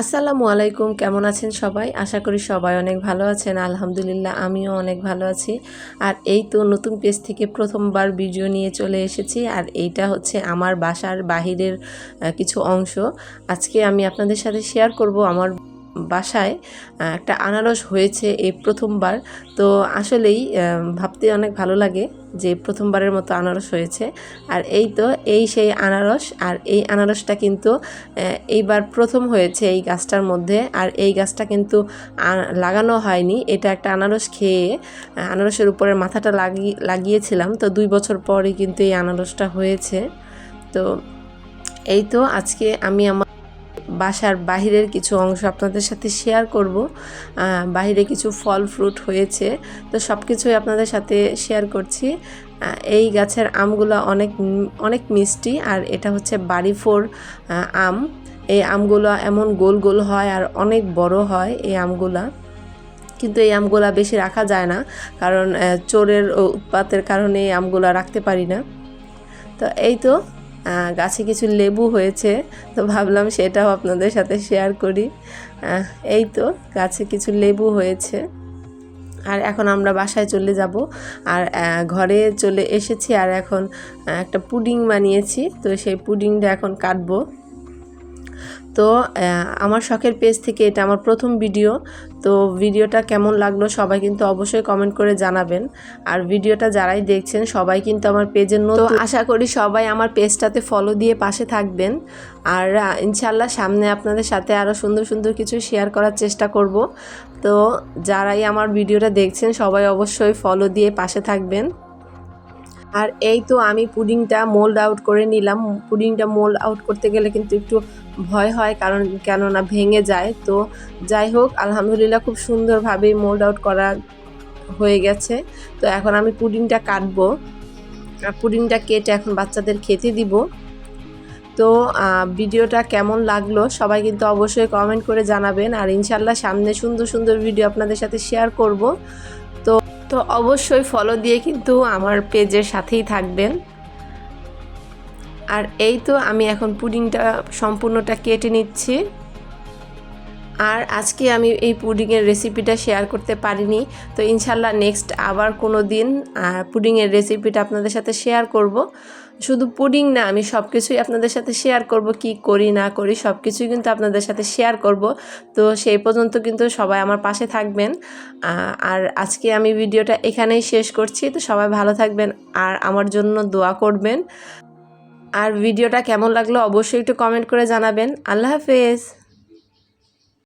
আসসালামু আলাইকুম, কেমন আছেন সবাই? আশা করি সবাই অনেক ভালো আছেন। আলহামদুলিল্লাহ, আমিও অনেক ভালো আছি। আর এই তো নতুন পেজ থেকে প্রথমবার ভিডিও নিয়ে চলে এসেছি। আর এইটা হচ্ছে আমার বাসার বাহিরের কিছু অংশ। আজকে আমি আপনাদের সাথে শেয়ার করব আমার বাসায় একটা আনারস হয়েছে এই প্রথমবার। তো আসলেই ভাবতে অনেক ভালো লাগে যে প্রথমবারের মতো আনারস হয়েছে। আর এই তো, এই সেই আনারস, আর এই আনারসটা কিন্তু এইবার প্রথম হয়েছে এই গাছটার মধ্যে। আর এই গাছটা কিন্তু লাগানো হয়নি। এটা একটা আনারস খেয়ে আনারসের উপরে মাথাটা লাগিয়ে লাগিয়েছিলাম। তো দুই বছর পরে কিন্তু এই আনারসটা হয়েছে। তো এই তো, আজকে আমি আমার বাসার বাহিরের কিছু অংশ আপনাদের সাথে শেয়ার করব। বাহিরে কিছু ফল ফ্রুট হয়েছে, তো সব কিছুই আপনাদের সাথে শেয়ার করছি। এই গাছের আমগুলো অনেক অনেক মিষ্টি, আর এটা হচ্ছে বাড়ি ফোর আম। এই আমগুলো এমন গোল গোল হয় আর অনেক বড় হয় এই আমগুলা। কিন্তু এই আমগুলা বেশি রাখা যায় না, কারণ চোরের উৎপাতের কারণে এই আমগুলা রাখতে পারি না। তো এই তো গাছে কিছু লেবু হয়েছে, তো ভাবলাম সেটাও আপনাদের সাথে শেয়ার করি। এই তো গাছে কিছু লেবু হয়েছে। আর এখন আমরা বাসায় চলে যাব। আর ঘরে চলে এসেছি আর এখন একটা পুডিং বানিয়েছি, তো সেই পুডিংটা এখন কাটবো। তো আমার শখের পেজ থেকে এটা আমার প্রথম ভিডিও তো ভিডিওটা কেমন লাগল সবাই কিন্তু অবশ্যই কমেন্ট করে জানাবেন। আর ভিডিওটা যারাই দেখছেন সবাই কিন্তু আমার পেজের নতুন আশা করি সবাই আমার পেজটাতে ফলো দিয়ে পাশে থাকবেন। আর ইনশাল্লাহ সামনে আপনাদের সাথে আরও সুন্দর সুন্দর কিছু শেয়ার করার চেষ্টা করব। তো যারাই আমার ভিডিওটা দেখছেন সবাই অবশ্যই ফলো দিয়ে পাশে থাকবেন। আর এই তো আমি পুডিংটা মোল্ড আউট করে নিলাম। পুডিংটা মোল্ড আউট করতে গেলে কিন্তু একটু ভয় হয় কারণ, কেননা ভেঙে যায়। তো যাই হোক, আলহামদুলিল্লাহ খুব সুন্দরভাবে মোল্ড আউট করা হয়ে গেছে। তো এখন আমি পুডিংটা কাটবো। পুডিংটা কেটে এখন বাচ্চাদের খেতে দিব। তো ভিডিওটা কেমন লাগল সবাই কিন্তু অবশ্যই কমেন্ট করে জানাবেন। আর ইনশাল্লাহ সামনে সুন্দর সুন্দর ভিডিও আপনাদের সাথে শেয়ার করব। তো অবশ্যই ফলো দিয়ে কিন্তু আমার পেজের সাথেই থাকবেন। আর এই তো আমি এখন পুডিংটা সম্পূর্ণটা কেটে নিচ্ছি। আর আজকে আমি এই পুডিংয়ের রেসিপিটা শেয়ার করতে পারিনি। তো ইনশাল্লাহ নেক্সট আবার কোনো দিন পুডিংয়ের রেসিপিটা আপনাদের সাথে শেয়ার করব। শুধু পুডিং না, আমি সব কিছুই আপনাদের সাথে শেয়ার করব, কি করি, না করি সব কিছুই কিন্তু আপনাদের সাথে শেয়ার করব। তো সেই পর্যন্ত কিন্তু সবাই আমার পাশে থাকবেন। আর আজকে আমি ভিডিওটা এখানেই শেষ করছি। তো সবাই ভালো থাকবেন আর আমার জন্য দোয়া করবেন। আর ভিডিওটা কেমন লাগল অবশ্যই একটু কমেন্ট করে জানাবেন। আল্লাহ হাফেজ!